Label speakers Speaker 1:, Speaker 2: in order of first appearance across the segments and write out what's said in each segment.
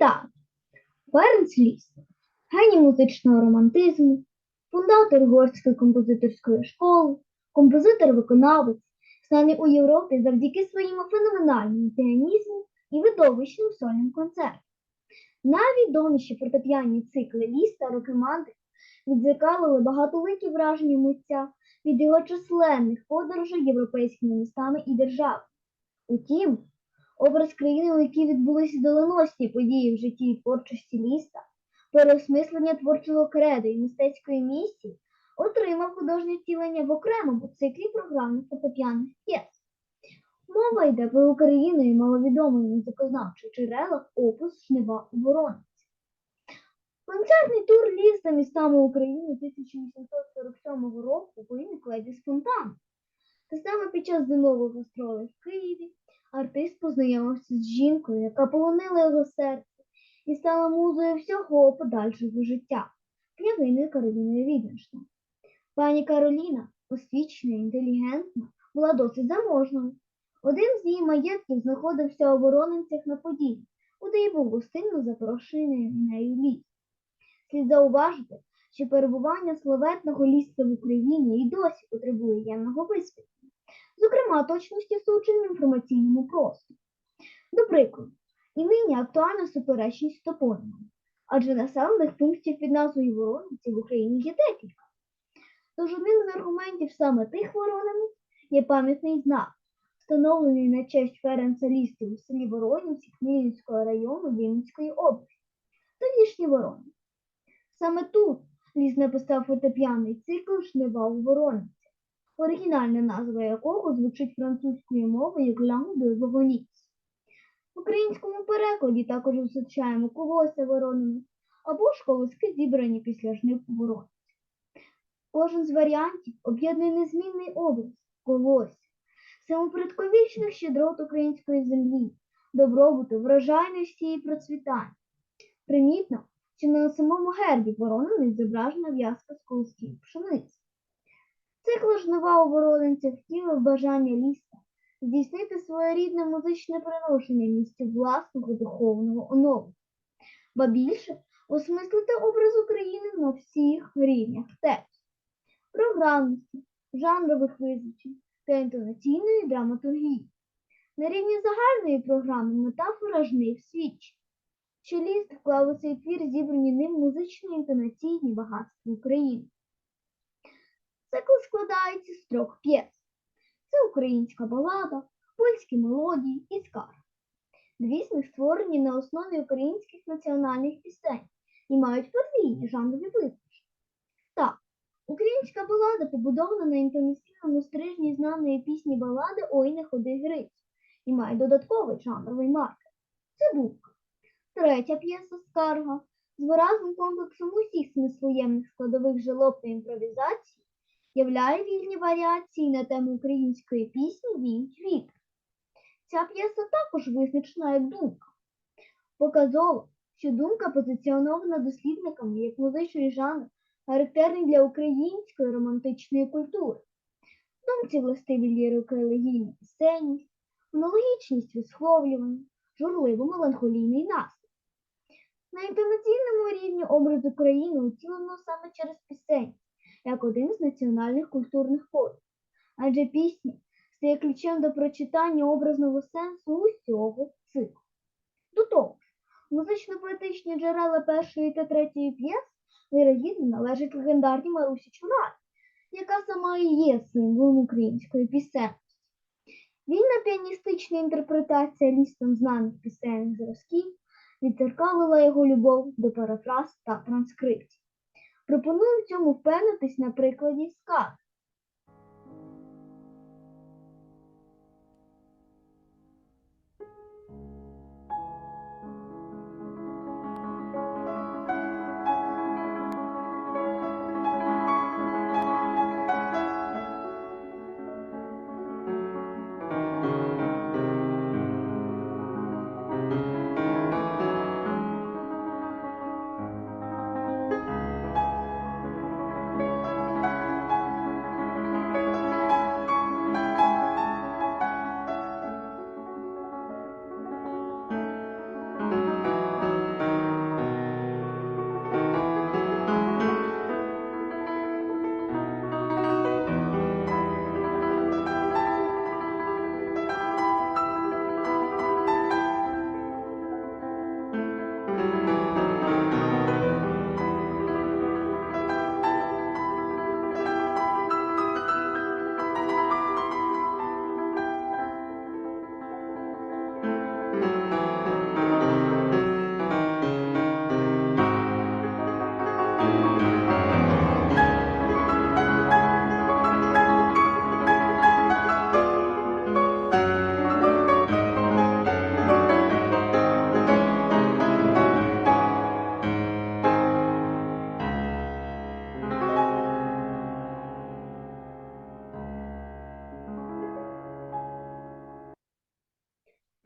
Speaker 1: Вітаю! Ференц Ліст, геній музичного романтизму, фундатор Угорської композиторської школи, композитор-виконавець, знаний у Європі завдяки своєму феноменальному піанізму і видовищним сольним концертам. Найвідоміші фортепіанні цикли Ліста роки мандри відзеркалили багатоликі враження митця від його численних подорожей європейськими містами і державами. Утім, образ країни, у якій відбулися доленосні події в житті і творчості ліста, переосмислення творчого креду і мистецької місії, отримав художнє втілення в окремому циклі програмних фортепіаних п'єс. Мова йде про Україну і маловідомий музикознавчих джерелах опус Жнива у Воронці. Концертний тур ліста містами України 1847 року виник леді спонтанно. Та саме під час зимових гастролей в Києві артист познайомився з жінкою, яка полонила його серце і стала музою всього подальшого життя, княгиною Кароліною Ріденштейн. Пані Кароліна, освічена, інтелігентна, була досить заможною. Один з її маєтків знаходився у Воронинцях на Поділлі, куди й був гостинно запрошений нею ліс. Слід зауважити, що перебування славетного лісця в Україні і досі потребує ємного висвітлення, зокрема точності суджень в інформаційному просторі. До прикладу, і нині актуальна суперечність топонімам, адже населених пунктів під назвою Воронці в Україні є декілька. Тож одним з аргументів саме тих воронинець є пам'ятний знак, встановлений на честь Ференца Лісти у селі Воронівці Хмельницького району Вінницької області, тодішні Ворони. Саме тут ліс написав фортепіаний цикл Жнива у Воронці, оригінальна назва якого звучить французькою мовою «Langue de Voronix». В українському перекладі також зустрічаємо колося воронини або ж колоски, зібрані після жнив у Воронці. Кожен з варіантів об'єднує незмінний образ колося, самопредковічних щедрот української землі, добробуту, врожайності і процвітання. Примітно, що на самому гербі воронини зображена в'язка з колосків пшениці. Цикл жнива у воронинцях втілив бажання ліста здійснити своєрідне музичне приношення місця власного духовного оновлення, ба більше осмислити образ України на всіх рівнях тексту, програмності, жанрових визначень та інтонаційної драматургії. На рівні загальної програми метафора жнив свідчить що ліст вклав у цей твір зібрані ним музичні інтонаційні багатства України. Цикл складається з трьох п'єс. Це українська балада, польські мелодії і скар. Дві з них створені на основі українських національних пісень і мають подвійні жанрові визначення. Так, українська балада побудована на інтонаційному стрижні знаної пісні балади Ой не ходи Гриць і має додатковий жанровий маркер. Це думка. Третя п'єса скарга з виразним комплексом усіх смислоємних складових жалоб та імпровізацій являє вільні варіації на тему української пісні Вінь вітер. Ця п'єса також визначена як думка. Показово, що думка позиціонована дослідниками як музичний жанр, характерний для української романтичної культури. Думці властиві лірико елегійна пісенність, монологічність висловлювання, журливо меланхолійний настрій. На інтонаційному рівні образ України утілено саме через пісень, як один з національних культурних кодів. Адже пісня стає ключем до прочитання образного сенсу усього циклу. До того ж, музично-поетичні джерела першої та третьої п'єс вирогідно належать легендарній Марусі Чурай, яка сама і є символом української пісенності. Вільна піаністична інтерпретація лістом знаних пісенних зразків відзеркалила його любов до парафраз та транскрипцій. Пропоную в цьому впевнитись на прикладі сказ.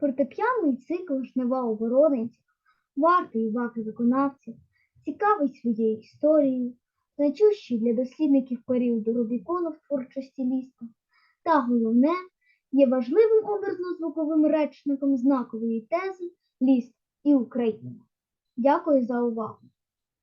Speaker 1: Неп'яний цикл жнива оборонців, вартий ваки виконавців, цікавий своєю історією, значущий для дослідників періоду Рубікону в творчості ліска, та головне, є важливим образно-звуковим речником знакової тези Ліст і Україна. Дякую за увагу.